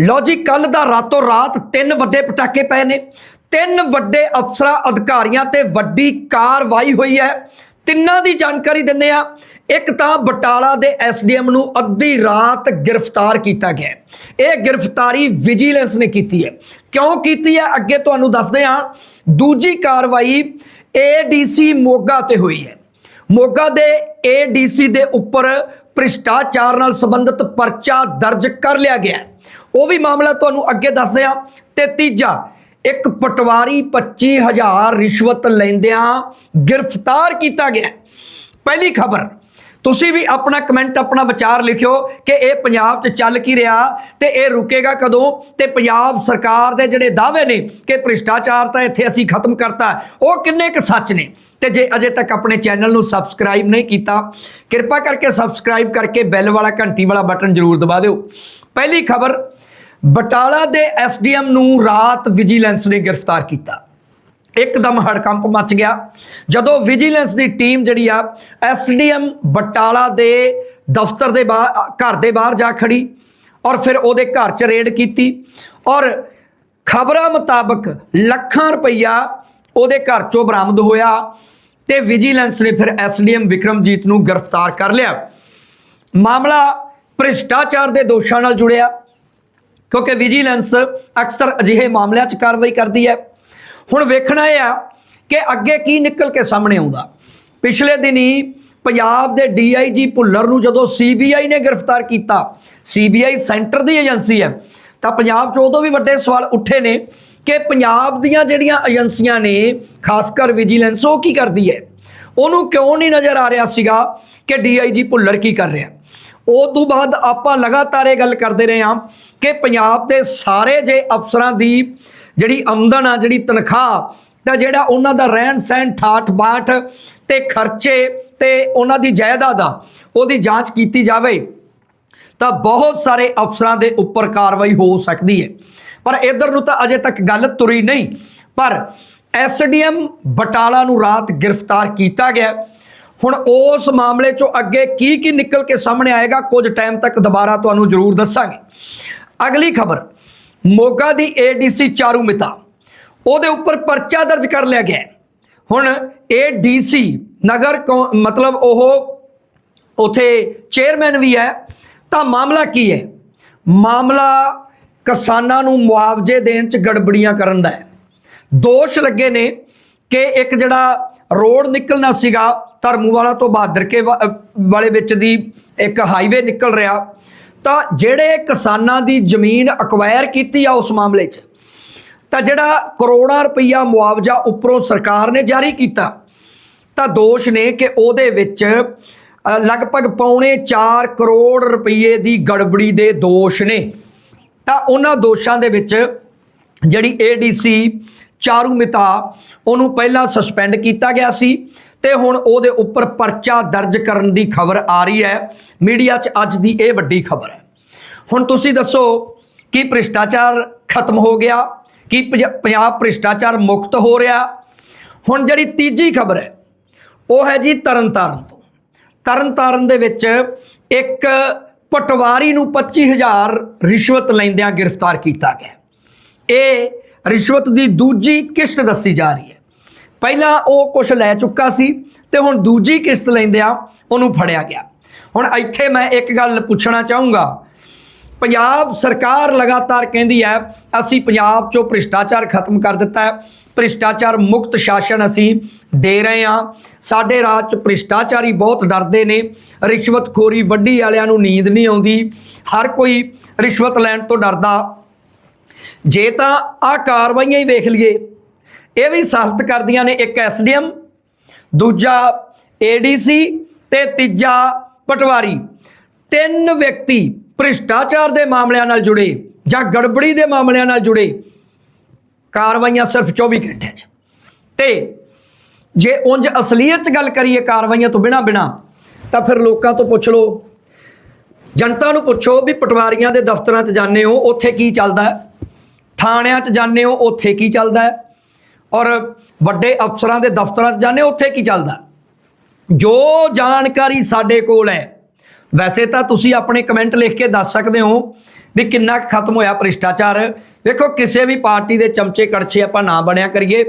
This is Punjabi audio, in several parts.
ਲਓ ਜੀ ਕੱਲ ਦਾ ਰਾਤੋਂ ਰਾਤ ਤਿੰਨ ਵੱਡੇ ਪਟਾਕੇ ਪਏ ਨੇ। ਤਿੰਨ ਵੱਡੇ ਅਫਸਰਾਂ, ਅਧਿਕਾਰੀਆਂ ਤੇ ਵੱਡੀ ਕਾਰਵਾਈ ਹੋਈ ਹੈ। ਤਿੰਨਾਂ ਦੀ ਜਾਣਕਾਰੀ ਦਿੰਨੇ ਆ ਇੱਕ ਤਾਂ ਬਟਾਲਾ ਦੇ ਐਸਡੀਐਮ ਨੂੰ ਅੱਧੀ ਰਾਤ ਗ੍ਰਿਫਤਾਰ ਕੀਤਾ ਗਿਆ ਇਹ ਗ੍ਰਿਫਤਾਰੀ ਵਿਜੀਲੈਂਸ ਨੇ ਕੀਤੀ ਹੈ। ਕਿਉਂ ਕੀਤੀ ਹੈ? ਅੱਗੇ ਤੁਹਾਨੂੰ ਦੱਸਦੇ ਹਾਂ। ਦੂਜੀ ਕਾਰਵਾਈ ਏਡੀਸੀ ਮੋਗਾ ਤੇ ਹੋਈ ਹੈ। ਮੋਗਾ ਦੇ ਏਡੀਸੀ ਦੇ ਉੱਪਰ ਭ੍ਰਿਸ਼ਟਾਚਾਰ ਨਾਲ ਸੰਬੰਧਿਤ ਪਰਚਾ ਦਰਜ ਕਰ ਲਿਆ ਗਿਆ ਉਹ ਵੀ ਮਾਮਲਾ ਤੁਹਾਨੂੰ ਅੱਗੇ ਦੱਸਦੇ ਹਾਂ ਤੇ ਤੀਜਾ, ਇੱਕ ਪਟਵਾਰੀ 25000 ਰਿਸ਼ਵਤ ਲੈਂਦਿਆਂ ਗ੍ਰਿਫਤਾਰ ਕੀਤਾ ਗਿਆ ਪਹਿਲੀ ਖਬਰ ਤੁਸੀਂ ਵੀ ਆਪਣਾ ਕਮੈਂਟ ਆਪਣਾ ਵਿਚਾਰ ਲਿਖਿਓ ਕਿ ਇਹ ਪੰਜਾਬ 'ਚ ਚੱਲ ਕੀ ਰਿਹਾ ਤੇ ਇਹ ਰੁਕੇਗਾ ਕਦੋਂ? ਤੇ ਪੰਜਾਬ ਸਰਕਾਰ ਦੇ ਜਿਹੜੇ ਦਾਅਵੇ ਨੇ ਕਿ ਭ੍ਰਿਸ਼ਟਾਚਾਰ ਤਾਂ ਇੱਥੇ ਅਸੀਂ ਖਤਮ ਕਰਤਾ, ਉਹ ਕਿੰਨੇ ਕੁ ਸੱਚ ਨੇ? ਤੇ ਜੇ ਅਜੇ ਤੱਕ ਆਪਣੇ ਚੈਨਲ ਨੂੰ ਸਬਸਕ੍ਰਾਈਬ ਨਹੀਂ ਕੀਤਾ, ਕਿਰਪਾ ਕਰਕੇ ਸਬਸਕ੍ਰਾਈਬ ਕਰਕੇ ਬੈਲ ਵਾਲਾ ਘੰਟੀ ਵਾਲਾ ਬਟਨ ਜ਼ਰੂਰ ਦਬਾ ਦਿਓ। ਪਹਿਲੀ ਖਬਰ, ਬਟਾਲਾ ਦੇ ਐਸਡੀਐਮ ਨੂੰ ਰਾਤ ਵਿਜੀਲੈਂਸ ਨੇ ਗ੍ਰਿਫਤਾਰ ਕੀਤਾ। ਇੱਕਦਮ ਹੜਕੰਪ ਮਚ ਗਿਆ। ਜਦੋਂ ਵਿਜੀਲੈਂਸ ਦੀ ਟੀਮ ਜਿਹੜੀ ਆ ਐਸਡੀਐਮ ਬਟਾਲਾ ਦੇ ਦਫ਼ਤਰ ਦੇ ਬਾਹਰ ਘਰ ਦੇ ਬਾਹਰ ਜਾ ਖੜੀ ਔਰ ਫਿਰ ਉਹਦੇ ਘਰ 'ਚ ਰੇਡ ਕੀਤੀ ਔਰ ਖਬਰਾਂ ਮੁਤਾਬਕ ਲੱਖਾਂ ਰੁਪਈਆ ਉਹਦੇ ਘਰ 'ਚੋਂ ਬਰਾਮਦ ਹੋਇਆ ਤੇ ਵਿਜੀਲੈਂਸ ਨੇ ਫਿਰ ਐਸਡੀਐਮ ਵਿਕਰਮਜੀਤ ਨੂੰ ਗ੍ਰਿਫਤਾਰ ਕਰ ਲਿਆ। ਮਾਮਲਾ ਭ੍ਰਿਸ਼ਟਾਚਾਰ ਦੇ ਦੋਸ਼ਾਂ ਨਾਲ ਜੁੜਿਆ ਕਿਉਂਕਿ ਵਿਜੀਲੈਂਸ ਅਕਸਰ ਅਜਿਹੇ ਮਾਮਲਿਆਂ 'ਚ ਕਾਰਵਾਈ ਕਰਦੀ ਹੈ। ਹੁਣ ਵੇਖਣਾ ਇਹ ਆ ਕਿ ਅੱਗੇ ਕੀ ਨਿਕਲ ਕੇ ਸਾਹਮਣੇ ਆਉਂਦਾ। ਪਿਛਲੇ ਦਿਨੀ ਪੰਜਾਬ ਦੇ ਡੀਆਈਜੀ ਭੁੱਲਰ ਨੂੰ ਜਦੋਂ ਸੀਬੀਆਈ ਨੇ ਗ੍ਰਿਫਤਾਰ ਕੀਤਾ ਸੀਬੀਆਈ ਸੈਂਟਰ ਦੀ ਏਜੰਸੀ ਹੈ, ਤਾਂ ਪੰਜਾਬ 'ਚ ਉਦੋਂ ਵੀ ਵੱਡੇ ਸਵਾਲ ਉੱਠੇ ਨੇ ਕਿ ਪੰਜਾਬ ਦੀਆਂ ਜਿਹੜੀਆਂ ਏਜੰਸੀਆਂ ਨੇ, ਖਾਸ ਕਰ ਵਿਜੀਲੈਂਸ, ਉਹ ਕੀ ਕਰਦੀ ਹੈ? ਉਹਨੂੰ ਕਿਉਂ ਨਹੀਂ ਨਜ਼ਰ ਆ ਰਿਹਾ ਸੀਗਾ ਕਿ ਡੀਆਈਜੀ ਭੁੱਲਰ ਕੀ ਕਰ ਰਿਹਾ ਉਹ ਤੋਂ ਬਾਅਦ ਆਪਾਂ ਲਗਾਤਾਰ ਇਹ ਗੱਲ ਕਰਦੇ ਰਹੇ ਹਾਂ ਕਿ ਪੰਜਾਬ ਦੇ ਸਾਰੇ ਜੇ ਅਫਸਰਾਂ ਦੀ ਜਿਹੜੀ ਆਮਦਨ ਆ, ਜਿਹੜੀ ਤਨਖਾਹ, ਤਾਂ ਜਿਹੜਾ ਉਹਨਾਂ ਦਾ ਰਹਿਣ ਸਹਿਣ, ਠਾਠ ਬਾਠ ਤੇ ਖਰਚੇ ਤੇ ਉਹਨਾਂ ਦੀ ਜਾਇਦਾਦ ਆ, ਉਹਦੀ ਜਾਂਚ ਕੀਤੀ ਜਾਵੇ, ਤਾਂ ਬਹੁਤ ਸਾਰੇ ਅਫਸਰਾਂ ਦੇ ਉੱਪਰ ਕਾਰਵਾਈ ਹੋ ਸਕਦੀ ਹੈ। ਪਰ ਇਧਰ ਨੂੰ ਤਾਂ ਅਜੇ ਤੱਕ ਗੱਲ ਤੁਰੀ ਨਹੀਂ, ਪਰ ਐਸਡੀਐਮ ਬਟਾਲਾ ਨੂੰ ਰਾਤ ਗ੍ਰਿਫਤਾਰ ਕੀਤਾ ਗਿਆ। ਹੁਣ ਉਸ ਮਾਮਲੇ ਚੋਂ ਅੱਗੇ ਕੀ ਕੀ ਨਿਕਲ ਕੇ ਸਾਹਮਣੇ ਆਏਗਾ, ਕੁਝ ਟਾਈਮ ਤੱਕ ਦੁਬਾਰਾ ਤੁਹਾਨੂੰ ਜ਼ਰੂਰ ਦੱਸਾਂਗੇ। ਅਗਲੀ ਖਬਰ ਮੋਗਾ ਦੀ ਏਡੀਸੀ ਚਾਰੂ ਮਿਤਾ। ਉਹਦੇ ਉੱਪਰ ਪਰਚਾ ਦਰਜ ਕਰ ਲਿਆ ਗਿਆ। ਹੈ। ਹੁਣ ਏਡੀਸੀ ਨਗਰ ਕੌ- ਮਤਲਬ ਉਹ ਉਥੇ ਚੇਅਰਮੈਨ ਵੀ ਹੈ। ਤਾਂ ਮਾਮਲਾ ਕੀ ਹੈ? ਮਾਮਲਾ ਕਿਸਾਨਾਂ ਨੂੰ ਮੁਆਵਜ਼ੇ ਦੇਣ ਚ ਗੜਬੜੀਆਂ ਕਰਨ ਦਾ ਹੈ। ਦੋਸ਼ ਲੱਗੇ ਨੇ ਕਿ ਇੱਕ ਜਿਹੜਾ ਰੋਡ ਨਿਕਲਣਾ ਸੀਗਾ ਧਰਮੂਵਾਲਾ ਤੋਂ ਬਹਾਦਰ ਕੇ ਅ, ਵਾਲੇ ਵਿੱਚ ਦੀ ਇੱਕ ਹਾਈਵੇ ਨਿਕਲ ਰਿਹਾ। ਤਾਂ ਜਿਹੜੇ ਕਿਸਾਨਾਂ ਦੀ ਜ਼ਮੀਨ ਅਕਵਾਇਰ ਕੀਤੀ ਆ ਉਸ ਮਾਮਲੇ 'ਚ, ਤਾਂ ਜਿਹੜਾ ਕਰੋੜਾਂ ਰੁਪਈਆ ਮੁਆਵਜ਼ਾ ਉੱਪਰੋਂ ਸਰਕਾਰ ਨੇ ਜਾਰੀ ਕੀਤਾ, ਤਾਂ ਦੋਸ਼ ਨੇ ਕਿ ਉਹਦੇ ਵਿੱਚ ਲਗਭਗ ਪੌਣੇ 4 ਕਰੋੜ ਰੁਪਏ ਦੀ ਗੜਬੜੀ ਦੇ ਦੋਸ਼ ਨੇ। ਤਾਂ ਉਹਨਾਂ ਦੋਸ਼ਾਂ ਦੇ ਵਿੱਚ ਜਿਹੜੀ ਏਡੀਸੀ ਚਾਰੂ ਮਿਤਾ ਉਹਨੂੰ ਪਹਿਲਾਂ ਸਸਪੈਂਡ ਕੀਤਾ ਗਿਆ ਸੀ ਤੇ ਹੁਣ ਉਹਦੇ ਉੱਪਰ ਪਰਚਾ ਦਰਜ ਕਰਨ ਦੀ ਖਬਰ ਆ ਰਹੀ ਹੈ। ਮੀਡੀਆ 'ਚ ਅੱਜ ਦੀ ਇਹ ਵੱਡੀ ਖਬਰ ਹੈ। ਹੁਣ ਤੁਸੀਂ ਦੱਸੋ, ਕਿ ਭ੍ਰਿਸ਼ਟਾਚਾਰ ਖਤਮ ਹੋ ਗਿਆ? ਕੀ ਪੰਜਾਬ ਭ੍ਰਿਸ਼ਟਾਚਾਰ ਮੁਕਤ ਹੋ ਰਿਹਾ? ਹੁਣ ਜਿਹੜੀ ਤੀਜੀ ਖਬਰ ਹੈ, ਉਹ ਹੈ ਜੀ ਤਰਨਤਾਰਨ ਤੋਂ। ਤਰਨਤਾਰਨ ਦੇ ਵਿੱਚ ਇੱਕ ਪਟਵਾਰੀ ਨੂੰ 25000 ਰਿਸ਼ਵਤ ਲੈਂਦਿਆਂ ਗ੍ਰਿਫਤਾਰ ਕੀਤਾ ਗਿਆ। ਇਹ ਰਿਸ਼ਵਤ ਦੀ ਦੂਜੀ ਕਿਸ਼ਤ ਦੱਸੀ ਜਾ ਰਹੀ ਹੈ। ਪਹਿਲਾਂ ਉਹ ਕੁਝ ਲੈ ਚੁੱਕਾ ਸੀ ਤੇ ਹੁਣ ਦੂਜੀ ਕਿਸ਼ਤ ਲੈਂਦਿਆਂ ਉਹਨੂੰ ਫੜਿਆ ਗਿਆ। ਹੁਣ ਇੱਥੇ ਮੈਂ ਇੱਕ ਗੱਲ ਪੁੱਛਣਾ ਚਾਹੂੰਗਾ। ਪੰਜਾਬ ਸਰਕਾਰ ਲਗਾਤਾਰ ਕਹਿੰਦੀ ਹੈ, ਅਸੀਂ ਪੰਜਾਬ 'ਚੋਂ ਭ੍ਰਿਸ਼ਟਾਚਾਰ ਖਤਮ ਕਰ ਦਿੱਤਾ ਹੈ। ਭ੍ਰਿਸ਼ਟਾਚਾਰ ਮੁਕਤ ਸ਼ਾਸਨ ਅਸੀਂ ਦੇ ਰਹੇ ਹਾਂ। ਸਾਡੇ ਰਾਜ 'ਚ ਭ੍ਰਿਸ਼ਟਾਚਾਰੀ ਬਹੁਤ ਡਰਦੇ ਨੇ। ਰਿਸ਼ਵਤਖੋਰੀ ਵੱਡੀ ਵਾਲਿਆਂ ਨੂੰ ਨੀਂਦ ਨਹੀਂ ਆਉਂਦੀ। ਹਰ ਕੋਈ ਰਿਸ਼ਵਤ ਲੈਣ ਤੋਂ ਡਰਦਾ। ਜੇ ਤਾਂ ਆਹ ਕਾਰਵਾਈਆਂ ਹੀ ਵੇਖ ਲਈਏ। ਇਹ ਵੀ ਸਾਬਤ ਕਰਦੀਆਂ ਨੇ ਇੱਕ ਐਸਡੀਐਮ, ਦੂਜਾ ਏਡੀਸੀ ਤੇ ਤੀਜਾ ਪਟਵਾਰੀ। ਤਿੰਨ ਵਿਅਕਤੀ ਭ੍ਰਿਸ਼ਟਾਚਾਰ ਦੇ ਮਾਮਲਿਆਂ ਨਾਲ ਜੁੜੇ ਜਾਂ ਗੜਬੜੀ ਦੇ ਮਾਮਲਿਆਂ ਨਾਲ ਜੁੜੇ। ਕਾਰਵਾਈਆਂ ਸਿਰਫ 24 ਘੰਟਿਆਂ 'ਚ। ਤੇ ਜੇ ਉਂਝ ਅਸਲੀਅਤ 'ਚ ਗੱਲ ਕਰੀਏ ਕਾਰਵਾਈਆਂ ਤੋਂ ਬਿਨਾ ਬਿਨਾ, ਤਾਂ ਫਿਰ ਲੋਕਾਂ ਤੋਂ ਪੁੱਛ ਲਓ। ਜਨਤਾ ਨੂੰ ਪੁੱਛੋ ਵੀ ਪਟਵਾਰੀਆਂ ਦੇ ਦਫ਼ਤਰਾਂ 'ਚ ਜਾਂਦੇ ਹੋ, ਉੱਥੇ ਕੀ ਚੱਲਦਾ ਥਾਣਿਆਂ 'ਚ ਜਾਂਦੇ ਹੋ, ਉੱਥੇ ਕੀ ਚੱਲਦਾ ਔਰ ਵੱਡੇ ਅਫਸਰਾਂ ਦੇ ਦਫ਼ਤਰਾਂ 'ਚ ਜਾਂਦੇ ਹੋ, ਉੱਥੇ ਕੀ ਚੱਲਦਾ? ਜੋ ਜਾਣਕਾਰੀ ਸਾਡੇ ਕੋਲ ਹੈ, ਵੈਸੇ ਤਾਂ ਤੁਸੀਂ ਆਪਣੇ ਕਮੈਂਟ ਲਿਖ ਕੇ ਦੱਸ ਸਕਦੇ ਹੋ ਵੀ ਕਿੰਨਾ ਕੁ ਖਤਮ ਹੋਇਆ ਭ੍ਰਿਸ਼ਟਾਚਾਰ। ਵੇਖੋ, ਕਿਸੇ ਵੀ ਪਾਰਟੀ ਦੇ ਚਮਚੇ ਕੜਛੇ ਆਪਾਂ ਨਾ ਬਣਿਆ ਕਰੀਏ।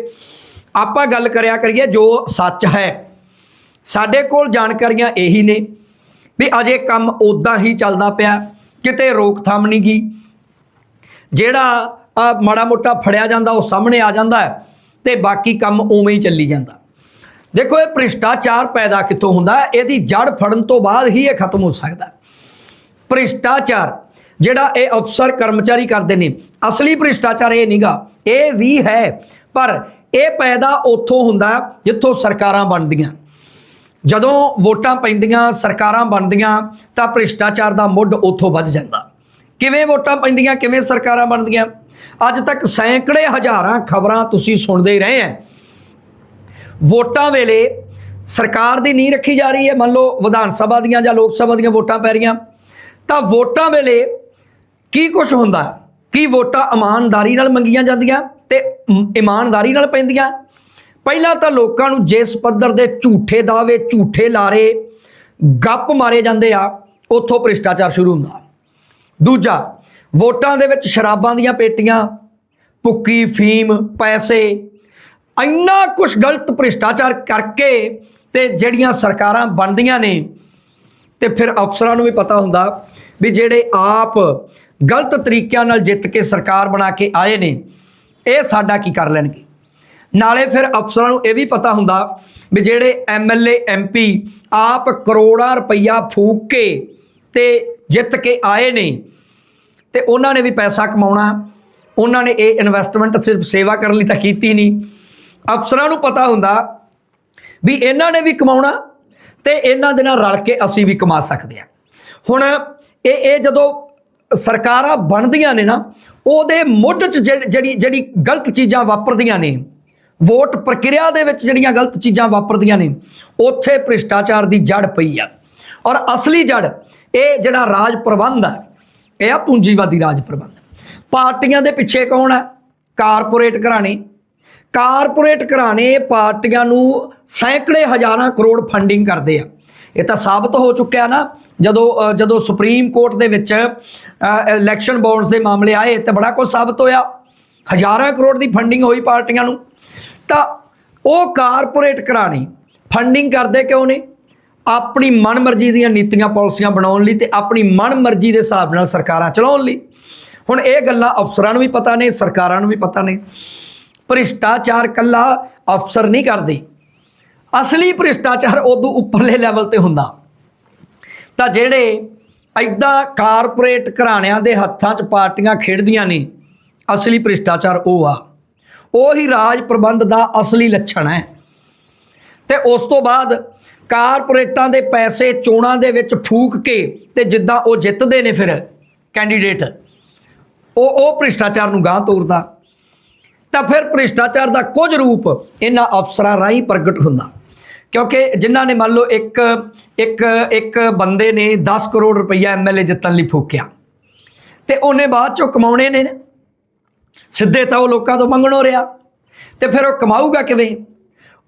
ਆਪਾਂ ਗੱਲ ਕਰਿਆ ਕਰੀਏ ਜੋ ਸੱਚ ਹੈ। ਸਾਡੇ ਕੋਲ ਜਾਣਕਾਰੀਆਂ ਇਹੀ ਨੇ ਵੀ ਅਜੇ ਕੰਮ ਉਦਾਂ ਹੀ ਚੱਲਦਾ ਪਿਆ, ਕਿਤੇ ਰੋਕਥਾਮ ਨਹੀਂ ਗਈ। ਜਿਹੜਾ ਮਾੜਾ ਮੋਟਾ ਫੜਿਆ ਜਾਂਦਾ, ਉਹ ਸਾਹਮਣੇ ਆ ਜਾਂਦਾ ਹੈ। ਤੇ ਬਾਕੀ ਕੰਮ ਉਵੇਂ ਹੀ ਚੱਲੀ ਜਾਂਦਾ। ਦੇਖੋ ਇਹ ਭ੍ਰਿਸ਼ਟਾਚਾਰ ਪੈਦਾ ਕਿੱਥੋਂ ਹੁੰਦਾ? ਇਹਦੀ ਜੜ ਫੜਨ ਤੋਂ ਬਾਅਦ ਹੀ ਇਹ ਖਤਮ ਹੋ ਸਕਦਾ। ਭ੍ਰਿਸ਼ਟਾਚਾਰ, ਜਿਹੜਾ ਇਹ ਅਫਸਰ ਕਰਮਚਾਰੀ ਕਰਦੇ ਨੇ, ਅਸਲੀ ਭ੍ਰਿਸ਼ਟਾਚਾਰ ਇਹ ਨਹੀਂਗਾ ਇਹ ਵੀ ਹੈ, ਪਰ ਇਹ ਪੈਦਾ ਉੱਥੋਂ ਹੁੰਦਾ ਜਿੱਥੋਂ ਸਰਕਾਰਾਂ ਬਣਦੀਆਂ। ਜਦੋਂ ਵੋਟਾਂ ਪੈਂਦੀਆਂ, ਸਰਕਾਰਾਂ ਬਣਦੀਆਂ, ਤਾਂ ਭ੍ਰਿਸ਼ਟਾਚਾਰ ਦਾ ਮੁੱਢ ਉੱਥੋਂ ਵੱਧ ਜਾਂਦਾ। ਕਿਵੇਂ ਵੋਟਾਂ ਪੈਂਦੀਆਂ, ਕਿਵੇਂ ਸਰਕਾਰਾਂ ਬਣਦੀਆਂ? ਅੱਜ ਤੱਕ ਸੈਂਕੜੇ ਹਜ਼ਾਰਾਂ ਖਬਰਾਂ ਤੁਸੀਂ ਸੁਣਦੇ ਹੀ ਰਹੇ ਆ ਵੋਟਾਂ ਵੇਲੇ ਸਰਕਾਰ ਦੀ ਨੀਂਹ ਰੱਖੀ ਜਾ ਰਹੀ ਹੈ। ਮੰਨ ਲਓ ਵਿਧਾਨ ਸਭਾ ਦੀਆਂ ਜਾਂ ਲੋਕ ਸਭਾ ਦੀਆਂ ਵੋਟਾਂ ਪੈ ਰਹੀਆਂ। ਤਾਂ ਵੋਟਾਂ ਵੇਲੇ ਕੀ ਕੁਝ ਹੁੰਦਾ? ਕੀ ਵੋਟਾਂ ਇਮਾਨਦਾਰੀ ਨਾਲ ਮੰਗੀਆਂ ਜਾਂਦੀਆਂ ਤੇ ਇਮਾਨਦਾਰੀ ਨਾਲ ਪੈਂਦੀਆਂ? ਪਹਿਲਾਂ ਤਾਂ ਲੋਕਾਂ ਨੂੰ ਜਿਸ ਪੱਧਰ ਦੇ ਝੂਠੇ ਦਾਅਵੇ, ਝੂਠੇ ਲਾਰੇ, ਗੱਪ ਮਾਰੇ ਜਾਂਦੇ ਆ, ਉੱਥੋਂ ਭ੍ਰਿਸ਼ਟਾਚਾਰ ਸ਼ੁਰੂ ਹੁੰਦਾ। ਦੂਜਾ ਵੋਟਾਂ ਦੇ ਵਿੱਚ ਸ਼ਰਾਬਾਂ ਦੀਆਂ ਪੇਟੀਆਂ, ਭੁੱਕੀ, ਫੀਮ, ਪੈਸੇ, ਇੰਨਾ ਕੁਝ ਗਲਤ ਭ੍ਰਿਸ਼ਟਾਚਾਰ ਕਰਕੇ ਤੇ ਜਿਹੜੀਆਂ ਸਰਕਾਰਾਂ ਬਣਦੀਆਂ ਨੇ, ਤੇ ਫਿਰ ਅਫਸਰਾਂ ਨੂੰ ਵੀ ਪਤਾ ਹੁੰਦਾ ਵੀ ਜਿਹੜੇ ਆਪ ਗਲਤ ਤਰੀਕਿਆਂ ਨਾਲ ਜਿੱਤ ਕੇ ਸਰਕਾਰ ਬਣਾ ਕੇ ਆਏ ਨੇ, ਇਹ ਸਾਡਾ ਕੀ ਕਰ ਲੈਣਗੇ? ਨਾਲੇ ਫਿਰ ਅਫਸਰਾਂ ਨੂੰ ਇਹ ਵੀ ਪਤਾ ਹੁੰਦਾ ਵੀ ਜਿਹੜੇ ਐਮਐਲਏ ਐਮਪੀ ਆਪ ਕਰੋੜਾਂ ਰੁਪਈਆ ਫੂਕ ਕੇ ਤੇ ਜਿੱਤ ਕੇ ਆਏ ਨੇ ਤੇ ਉਹਨਾਂ ਨੇ ਵੀ ਪੈਸਾ ਕਮਾਉਣਾ। ਉਹਨਾਂ ਨੇ ਇਹ ਇਨਵੈਸਟਮੈਂਟ ਸਿਰਫ ਸੇਵਾ ਕਰਨ ਲਈ ਤਾਂ ਕੀਤੀ ਨਹੀਂ। ਅਫਸਰਾਂ ਨੂੰ ਪਤਾ ਹੁੰਦਾ ਵੀ ਇਹਨਾਂ ਨੇ ਵੀ ਕਮਾਉਣਾ ਤੇ ਇਹਨਾਂ ਦੇ ਨਾਲ ਰਲ ਕੇ ਅਸੀਂ ਵੀ ਕਮਾ ਸਕਦੇ ਹਾਂ। ਹੁਣ ਇਹ ਇਹ ਜਦੋਂ ਸਰਕਾਰਾਂ ਬਣਦੀਆਂ ਨੇ ਨਾ, ਉਹਦੇ ਮੁੱਢ 'ਚ ਜਿਹੜੀ ਜਿਹੜੀ ਜਿਹੜੀ ਗਲਤ ਚੀਜ਼ਾਂ ਵਾਪਰਦੀਆਂ ਨੇ, ਵੋਟ ਪ੍ਰਕਿਰਿਆ ਦੇ ਵਿੱਚ ਜਿਹੜੀਆਂ ਗਲਤ ਚੀਜ਼ਾਂ ਵਾਪਰਦੀਆਂ ਨੇ, ਉੱਥੇ ਭ੍ਰਿਸ਼ਟਾਚਾਰ ਦੀ ਜੜ ਪਈ ਆ। ਔਰ ਅਸਲੀ ਜੜ ਇਹ ਜਿਹੜਾ ਰਾਜ ਪ੍ਰਬੰਧ ਹੈ ਇਹ ਆ ਪੂੰਜੀਵਾਦੀ ਰਾਜ ਪ੍ਰਬੰਧ। ਪਾਰਟੀਆਂ ਦੇ ਪਿੱਛੇ ਕੌਣ ਹੈ ਕਾਰਪੋਰੇਟ ਘਰਾਣੇ। ਕਾਰਪੋਰੇਟ ਘਰਾਣੇ ਪਾਰਟੀਆਂ ਨੂੰ ਸੈਂਕੜੇ ਹਜ਼ਾਰਾਂ ਕਰੋੜ ਫੰਡਿੰਗ ਕਰਦੇ ਆ। ਇਹ ਤਾਂ ਸਾਬਤ ਹੋ ਚੁੱਕਿਆ ਨਾ, ਜਦੋਂ ਜਦੋਂ ਸੁਪਰੀਮ ਕੋਰਟ ਦੇ ਵਿੱਚ ਇਲੈਕਸ਼ਨ ਬੌਂਡਸ ਦੇ ਮਾਮਲੇ ਆਏ, ਤੇ ਬੜਾ ਕੁਝ ਸਾਬਤ ਹੋਇਆ। ਹਜ਼ਾਰਾਂ ਕਰੋੜ ਦੀ ਫੰਡਿੰਗ ਹੋਈ ਪਾਰਟੀਆਂ ਨੂੰ। ਤਾਂ ਉਹ ਕਾਰਪੋਰੇਟ ਘਰਾਣੇ ਫੰਡਿੰਗ ਕਰਦੇ ਕਿਉਂ ਨੇ? ਆਪਣੀ ਮਨਮਰਜ਼ੀ ਦੀਆਂ ਨੀਤੀਆਂ, ਪਾਲਿਸੀਆਂ ਬਣਾਉਣ ਲਈ ਤੇ ਆਪਣੀ ਮਨਮਰਜ਼ੀ ਦੇ ਹਿਸਾਬ ਨਾਲ ਸਰਕਾਰਾਂ ਚਲਾਉਣ ਲਈ। ਹੁਣ ਇਹ ਗੱਲਾਂ ਅਫਸਰਾਂ ਨੂੰ ਵੀ ਪਤਾ ਨੇ, ਸਰਕਾਰਾਂ ਨੂੰ ਵੀ ਪਤਾ ਨੇ। ਭ੍ਰਿਸ਼ਟਾਚਾਰ ਕੱਲਾ ਅਫਸਰ ਨਹੀਂ ਕਰਦੇ। ਅਸਲੀ ਭ੍ਰਿਸ਼ਟਾਚਾਰ ਉਦੋਂ ਉੱਪਰਲੇ ਲੈਵਲ ਤੇ ਹੁੰਦਾ। ਤਾਂ ਜਿਹੜੇ ਐਦਾਂ ਕਾਰਪੋਰੇਟ ਘਰਾਣਿਆਂ ਦੇ ਹੱਥਾਂ 'ਚ ਪਾਰਟੀਆਂ ਖੇਡਦੀਆਂ ਨੇ, ਅਸਲੀ ਭ੍ਰਿਸ਼ਟਾਚਾਰ ਉਹ ਆ। ਉਹ ਹੀ ਰਾਜ ਪ੍ਰਬੰਧ ਦਾ ਅਸਲੀ ਲੱਛਣ ਹੈ। ਤੇ ਉਸ ਤੋਂ ਬਾਅਦ ਕਾਰਪੋਰੇਟਾਂ ਦੇ ਪੈਸੇ ਚੋਣਾਂ ਦੇ ਵਿੱਚ ਫੂਕ ਕੇ ਤੇ ਜਿੱਦਾਂ ਉਹ ਜਿੱਤਦੇ ਨੇ ਫਿਰ ਕੈਂਡੀਡੇਟ, ਉਹ ਉਹ ਭ੍ਰਿਸ਼ਟਾਚਾਰ ਨੂੰ ਗਾਂ ਤੋਰਦਾ। ਤਾਂ ਫਿਰ ਭ੍ਰਿਸ਼ਟਾਚਾਰ ਦਾ ਕੁਝ ਰੂਪ ਇਹਨਾਂ ਅਫਸਰਾਂ ਰਾਹੀਂ ਪ੍ਰਗਟ ਹੁੰਦਾ। ਕਿਉਂਕਿ ਜਿਨ੍ਹਾਂ ਨੇ ਮੰਨ ਲਓ ਇੱਕ ਇੱਕ ਇੱਕ ਬੰਦੇ ਨੇ 10 ਕਰੋੜ ਰੁਪਈਆ ਐਮਐਲਏ ਜਿੱਤਣ ਲਈ ਫੂਕਿਆ। ਤੇ ਉਹਨੇ ਬਾਅਦ ਚੋਂ ਕਮਾਉਣੇ ਨੇ। ਸਿੱਧੇ ਤਾਂ ਉਹ ਲੋਕਾਂ ਤੋਂ ਮੰਗਣੋਂ ਰਿਹਾ। ਤੇ ਫਿਰ ਉਹ ਕਮਾਊਗਾ ਕਿਵੇਂ?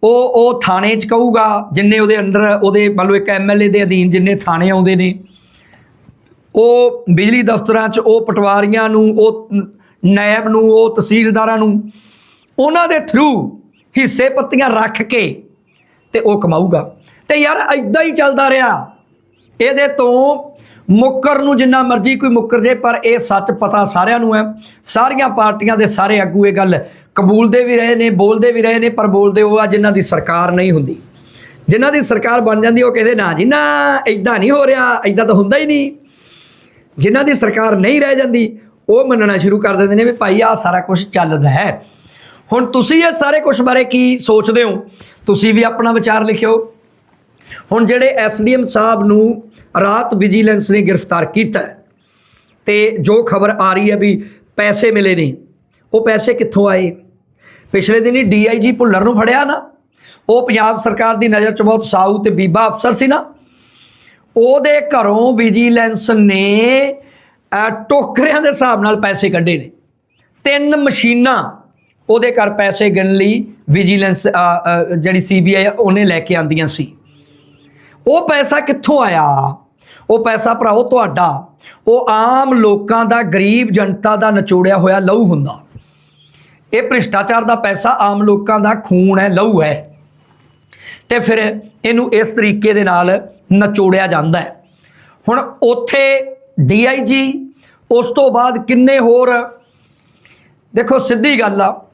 ਉਹ ਉਹ ਥਾਣੇ 'ਚ ਕਹੂਗਾ, ਜਿੰਨੇ ਉਹਦੇ ਅੰਡਰ ਉਹਦੇ ਮੰਨ ਲਓ ਇੱਕ ਐਮਐਲਏ ਦੇ ਅਧੀਨ ਜਿੰਨੇ ਥਾਣੇ ਆਉਂਦੇ ਨੇ, ਉਹ ਬਿਜਲੀ ਦਫ਼ਤਰਾਂ 'ਚ, ਉਹ ਪਟਵਾਰੀਆਂ ਨੂੰ, ਉਹ ਨਾਇਬ ਨੂੰ, ਉਹ ਤਹਿਸੀਲਦਾਰਾਂ ਨੂੰ, ਉਹਨਾਂ ਦੇ ਥਰੂ ਹਿੱਸੇ ਪੱਤੀਆਂ ਰੱਖ ਕੇ ਤੇ ਉਹ ਕਮਾਊਗਾ। ਤੇ ਯਾਰ ਐਦਾਂ ਹੀ ਚੱਲਦਾ ਰਿਹਾ। ਇਹਦੇ ਤੋਂ ਮੁੱਕਰ ਨੂੰ ਜਿੰਨਾ ਮਰਜ਼ੀ ਕੋਈ ਮੁੱਕਰ ਜੇ, ਪਰ ਇਹ ਸੱਚ ਪਤਾ ਸਾਰਿਆਂ ਨੂੰ ਹੈ। ਸਾਰੀਆਂ ਪਾਰਟੀਆਂ ਦੇ ਸਾਰੇ ਆਗੂ ਇਹ ਗੱਲ ਕਬੂਲਦੇ ਵੀ ਰਹੇ ਨੇ ਬੋਲਦੇ ਵੀ ਰਹੇ ਨੇ ਪਰ ਬੋਲਦੇ ਉਹ ਆ ਜਿਨ੍ਹਾਂ ਦੀ ਸਰਕਾਰ ਨਹੀਂ ਹੁੰਦੀ। ਜਿਨ੍ਹਾਂ ਦੀ ਸਰਕਾਰ ਬਣ ਜਾਂਦੀ ਉਹ ਕਹਿੰਦੇ ਨਾ ਜੀ ਨਾ ਐਦਾਂ ਨਹੀਂ ਹੋ ਰਿਹਾ ਐਦਾਂ ਤਾਂ ਹੁੰਦਾ ਹੀ ਨਹੀਂ। ਜਿਨ੍ਹਾਂ ਦੀ ਸਰਕਾਰ ਨਹੀਂ ਰਹਿ ਜਾਂਦੀ ਉਹ ਮੰਨਣਾ ਸ਼ੁਰੂ ਕਰ ਦਿੰਦੇ ਨੇ ਵੀ ਭਾਈ ਆਹ ਸਾਰਾ ਕੁਝ ਚੱਲਦਾ ਹੈ। ਹੁਣ ਤੁਸੀਂ ਇਹ ਸਾਰੇ ਕੁਝ ਬਾਰੇ ਕੀ ਸੋਚਦੇ ਹੋ? ਤੁਸੀਂ ਵੀ ਆਪਣਾ ਵਿਚਾਰ ਲਿਖਿਓ। ਹੁਣ ਜਿਹੜੇ ਐਸਡੀਐਮ ਸਾਹਿਬ ਨੂੰ ਰਾਤ ਵਿਜੀਲੈਂਸ ਨੇ ਗ੍ਰਿਫਤਾਰ ਕੀਤਾ ਹੈ, ਤੇ ਜੋ ਖਬਰ ਆ ਰਹੀ ਹੈ ਵੀ ਪੈਸੇ ਮਿਲੇ ਨੇ ਉਹ ਪੈਸੇ ਕਿੱਥੋਂ ਆਏ? ਪਿਛਲੇ ਦਿਨੀ ਡੀਆਈਜੀ ਭੁੱਲਰ ਨੂੰ ਫੜਿਆ ਨਾ ਉਹ ਪੰਜਾਬ ਸਰਕਾਰ ਦੀ ਨਜ਼ਰ 'ਚ ਬਹੁਤ ਸਾਊ ਤੇ ਬੀਬਾ ਅਫਸਰ ਸੀ ਨਾ ਉਹਦੇ ਘਰੋਂ ਵਿਜੀਲੈਂਸ ਨੇ ਅਹ, ਟੋਕਰਿਆਂ ਦੇ ਹਿਸਾਬ ਨਾਲ ਪੈਸੇ ਕੱਢੇ ਨੇ। ਤਿੰਨ ਮਸ਼ੀਨਾਂ ਉਹਦੇ ਘਰ ਪੈਸੇ ਗਿਣ ਲਈ ਵਿਜੀਲੈਂਸ ਅਹ, ਅਹ, ਜਿਹੜੀ ਸੀਬੀਆਈ ਉਹਨੇ ਲੈ ਕੇ ਆਂਦੀਆਂ ਸੀ। ਉਹ ਪੈਸਾ ਕਿੱਥੋਂ ਆਇਆ? ਉਹ ਪੈਸਾ ਭਰਾਓ ਤੁਹਾਡਾ। ਉਹ ਆਮ ਲੋਕਾਂ ਦਾ ਗਰੀਬ ਜਨਤਾ ਦਾ ਨਚੋੜਿਆ ਹੋਇਆ ਲਹੂ ਹੁੰਦਾ। ਇਹ ਭ੍ਰਿਸ਼ਟਾਚਾਰ ਦਾ ਪੈਸਾ ਆਮ ਲੋਕਾਂ ਦਾ ਖੂਨ ਹੈ, ਲਹੂ ਹੈ। ਤੇ ਫਿਰ ਇਹਨੂੰ ਇਸ ਤਰੀਕੇ ਦੇ ਨਾਲ ਨਚੋੜਿਆ ਜਾਂਦਾ ਹੈ। ਹੁਣ ਉੱਥੇ ਡੀਆਈਜੀ ਉਸ ਤੋਂ ਬਾਅਦ ਕਿੰਨੇ ਹੋਰ? ਦੇਖੋ, ਸਿੱਧੀ ਗੱਲ ਆ।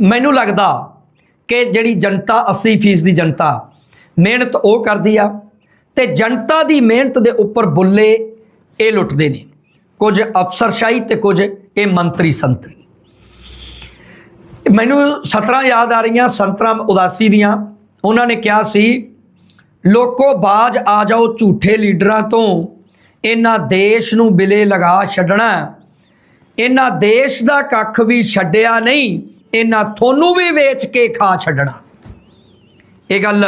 ਮੈਨੂੰ ਲੱਗਦਾ ਕਿ ਜਿਹੜੀ ਜਨਤਾ 80% ਦੀ ਜਨਤਾ, ਮਿਹਨਤ ਉਹ ਕਰਦੀ ਆ ਤੇ ਜਨਤਾ ਦੀ ਮਿਹਨਤ ਦੇ ਉੱਪਰ ਬੁੱਲੇ ਇਹ ਲੁੱਟਦੇ ਨੇ। ਕੁਝ ਅਫਸਰਸ਼ਾਹੀ ਤੇ ਕੁਝ ਇਹ ਮੰਤਰੀ ਸੰਤਰੀ। ਮੈਨੂੰ 17 ਯਾਦ ਆ ਰਹੀਆਂ ਸੰਤਰਾਮ ਉਦਾਸੀ ਦੀਆਂ। ਉਹਨਾਂ ਨੇ ਕਿਹਾ ਸੀ, ਲੋਕੋ ਬਾਜ ਆ ਜਾਓ ਝੂਠੇ ਲੀਡਰਾਂ ਤੋਂ। ਇਹਨਾਂ ਦੇਸ਼ ਨੂੰ ਬਿਲੇ ਲਗਾ ਛੱਡਣਾ। ਇਹਨਾਂ ਦੇਸ਼ ਦਾ ਕੱਖ ਵੀ ਛੱਡਿਆ ਨਹੀਂ, ਇਹਨਾਂ ਤੁਹਾਨੂੰ ਵੀ ਵੇਚ ਕੇ ਖਾ ਛੱਡਣਾ। ਇਹ ਗੱਲ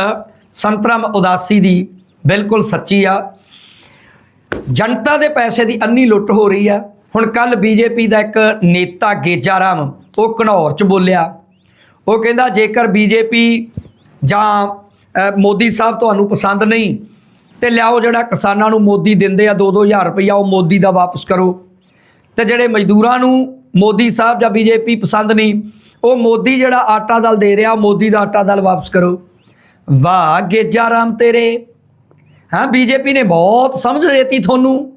ਸੰਤਰਾਮ ਉਦਾਸੀ ਦੀ ਬਿਲਕੁਲ ਸੱਚੀ ਆ। ਜਨਤਾ ਦੇ ਪੈਸੇ ਦੀ ਅੰਨੀ ਲੁੱਟ ਹੋ ਰਹੀ ਆ। ਹੁਣ ਕੱਲ ਬੀਜੇਪੀ ਦਾ ਇੱਕ ਨੇਤਾ ਗੇਜਾ ਰਾਮ, ਉਹ ਘਨੌਰ ਚ ਬੋਲਿਆ। ਉਹ ਕਹਿੰਦਾ, ਜੇਕਰ ਬੀਜੇਪੀ ਜਾਂ ਮੋਦੀ ਸਾਹਿਬ ਤੁਹਾਨੂੰ ਪਸੰਦ ਨਹੀਂ, ਤੇ ਲਿਆਓ ਜਿਹੜਾ ਕਿਸਾਨਾਂ ਨੂੰ ਮੋਦੀ ਦਿੰਦੇ ਆ 2-2000 ਰੁਪਈਆ, ਉਹ ਮੋਦੀ ਦਾ ਵਾਪਸ ਕਰੋ। ਤੇ ਜਿਹੜੇ ਮਜ਼ਦੂਰਾਂ ਨੂੰ ਮੋਦੀ ਸਾਹਿਬ ਜਾਂ ਬੀਜੇਪੀ ਪਸੰਦ ਨਹੀਂ, ਉਹ ਮੋਦੀ ਜਿਹੜਾ ਆਟਾ ਦਲ ਦੇ ਰਿਹਾ, ਉਹ ਮੋਦੀ ਦਾ ਆਟਾ ਦਲ ਵਾਪਸ ਕਰੋ। ਵਾਹ, ਗੇਜਾ ਰਾਮ ਤੇਰੇ। ਹਾਂ, ਬੀਜੇਪੀ ਨੇ ਬਹੁਤ ਸਮਝ ਦੇਤੀ ਤੁਹਾਨੂੰ।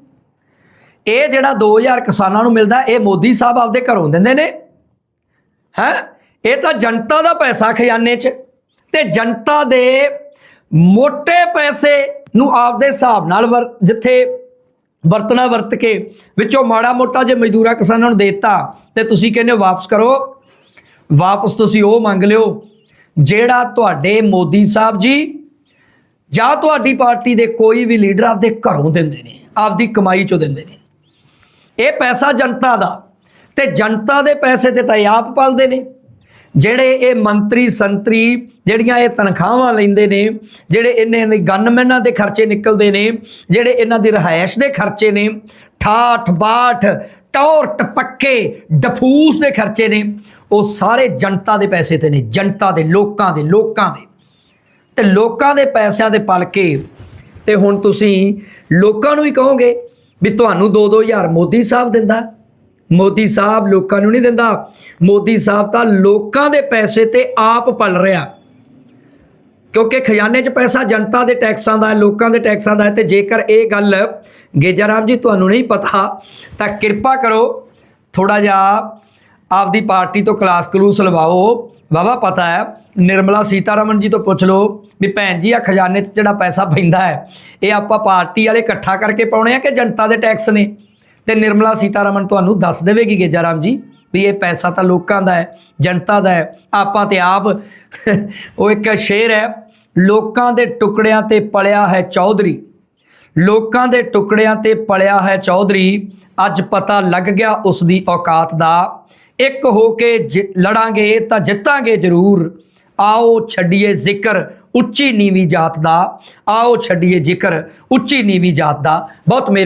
ਇਹ ਜਿਹੜਾ 2000 ਕਿਸਾਨਾਂ ਨੂੰ ਮਿਲਦਾ, ਇਹ ਮੋਦੀ ਸਾਹਿਬ ਆਪਦੇ ਘਰੋਂ ਦਿੰਦੇ ਨੇ। ਹੈ? ਇਹ ਤਾਂ ਜਨਤਾ ਦਾ ਪੈਸਾ ਖਜ਼ਾਨੇ 'ਚ। ਤੇ ਜਨਤਾ ਦੇ ਮੋٹے ਪੈਸੇ ਨੂੰ ਆਪਦੇ ਹਿਸਾਬ ਨਾਲ ਵਰ- ਜਿੱਥੇ ਵਰਤਣਾ ਵਰਤ ਕੇ ਵਿੱਚੋਂ ਮਾੜਾ ਮੋਟਾ ਜੇ ਮਜ਼ਦੂਰਾਂ ਕਿਸਾਨਾਂ ਨੂੰ ਦੇਤਾ, ਤੇ ਤੁਸੀਂ ਕਹਿੰਦੇ ਹੋ ਵਾਪਸ ਕਰੋ। ਵਾਪਸ ਤੁਸੀਂ ਉਹ ਮੰਗ ਲਿਓ ਜਿਹੜਾ ਤੁਹਾਡੇ ਮੋਦੀ ਸਾਹਿਬ ਜੀ ਜਾਂ ਤੁਹਾਡੀ ਪਾਰਟੀ ਦੇ ਕੋਈ ਵੀ ਲੀਡਰ ਆਪਦੇ ਘਰੋਂ ਦਿੰਦੇ ਨੇ, ਆਪਦੀ ਕਮਾਈ ਚੋਂ ਦਿੰਦੇ ਨੇ। ਇਹ ਪੈਸਾ ਜਨਤਾ ਦਾ। ਤੇ ਜਨਤਾ ਦੇ ਪੈਸੇ ਤੇ ਤਾਂ ਇਹ ਆਪ ਪਲਦੇ ਨੇ। ਜਿਹੜੇ ਇਹ ਮੰਤਰੀ, ਸੰਤਰੀ ਜਿਹੜੀਆਂ ਇਹ ਤਨਖਾਹਾਂ ਲੈਂਦੇ ਨੇ, ਜਿਹੜੇ ਇਹਨਾਂ ਦੇ ਗਨਮੈਨਾਂ ਦੇ ਖਰਚੇ ਨਿਕਲਦੇ ਨੇ, ਜਿਹੜੇ ਇਹਨਾਂ ਦੀ ਰਿਹਾਇਸ਼ ਦੇ ਖਰਚੇ ਨੇ, ਠਾਠ, ਬਾਠ ਟੌਰ ਟਪੱਕੇ ਡਫੂਸ ਦੇ ਖਰਚੇ ਨੇ, ਉਹ ਸਾਰੇ ਜਨਤਾ ਦੇ ਪੈਸੇ ਤੇ ਨੇ, ਜਨਤਾ ਦੇ, ਲੋਕਾਂ ਦੇ ਲੋਕਾਂ ਦੇ। ਤੇ ਲੋਕਾਂ ਦੇ ਪੈਸਿਆਂ ਦੇ ਪਲ ਕੇ, ਤੇ ਹੁਣ ਤੁਸੀਂ ਲੋਕਾਂ ਨੂੰ ਹੀ ਕਹੋਗੇ ਵੀ ਤੁਹਾਨੂੰ 2-2000 ਮੋਦੀ ਸਾਹਿਬ ਦਿੰਦਾ। ਮੋਦੀ ਸਾਹਿਬ ਲੋਕਾਂ ਨੂੰ ਨਹੀਂ ਦਿੰਦਾ। ਮੋਦੀ ਸਾਹਿਬ ਤਾਂ ਲੋਕਾਂ ਦੇ ਪੈਸੇ ਤੇ ਆਪ ਪਲ ਰਿਹਾ। ਕਿਉਂਕਿ ਖਜ਼ਾਨੇ 'ਚ ਪੈਸਾ ਜਨਤਾ ਦੇ ਟੈਕਸਾਂ ਦਾ ਹੈ, ਲੋਕਾਂ ਦੇ ਟੈਕਸਾਂ ਦਾ ਹੈ ਤੇ ਜੇਕਰ ਇਹ ਗੱਲ ਗੇਜਾਰਾਮ ਜੀ ਤੁਹਾਨੂੰ ਨਹੀਂ ਪਤਾ, ਤਾਂ ਕਿਰਪਾ ਕਰੋ ਥੋੜਾ ਜਿਹਾ ਆਪਦੀ ਪਾਰਟੀ ਤੋਂ ਕਲਾਸ ਕਲੂਸ ਲਵਾਓ। ਵਾਵਾ ਪਤਾ ਹੈ, ਨਿਰਮਲਾ ਸੀਤਾਰਮਨ ਜੀ ਤੋਂ ਪੁੱਛ ਲਓ। ਵੀ ਭੈਣ ਜੀ ਆ ਖਜ਼ਾਨੇ 'ਚ ਜਿਹੜਾ ਪੈਸਾ ਪੈਂਦਾ ਹੈ, ਇਹ ਆਪਾਂ ਪਾਰਟੀ ਵਾਲੇ ਇਕੱਠਾ ਕਰਕੇ ਪਾਉਣੇ ਆ ਕਿ ਜਨਤਾ ਦੇ ਟੈਕਸ ਨੇ? ਤੇ ਨਿਰਮਲਾ ਸੀਤਾਰਮਨ ਤੁਹਾਨੂੰ ਦੱਸ ਦੇਵੇਗੀ ਗੇਜਾਰਾਮ ਜੀ ਵੀ ਇਹ ਪੈਸਾ ਤਾਂ ਲੋਕਾਂ ਦਾ ਹੈ, ਜਨਤਾ ਦਾ ਹੈ, ਆਪਾਂ ਤੇ ਆਪ ਉਹ ਇੱਕ ਸ਼ੇਰ ਹੈ, ਲੋਕਾਂ ਦੇ ਟੁਕੜਿਆਂ ਤੇ ਪਲਿਆ ਹੈ ਚੌਧਰੀ। ਲੋਕਾਂ ਦੇ ਟੁਕੜਿਆਂ ਤੇ ਪਲਿਆ ਹੈ ਚੌਧਰੀ, ਅੱਜ ਪਤਾ ਲੱਗ ਗਿਆ ਉਸ ਦੀ ਔਕਾਤ ਦਾ। ਇੱਕ ਹੋ ਕੇ ਜਿ- ਲੜਾਂਗੇ ਤਾਂ ਜਿੱਤਾਂਗੇ ਜ਼ਰੂਰ। ਆਓ ਛੱਡੀਏ ਜ਼ਿਕਰ ਉੱਚੀ ਨੀਵੀਂ ਜਾਤ ਦਾ ਆਓ ਛੱਡੀਏ ਜ਼ਿਕਰ ਉੱਚੀ ਨੀਵੀਂ ਜਾਤ ਦਾ। ਬਹੁਤ ਮਿਹਰ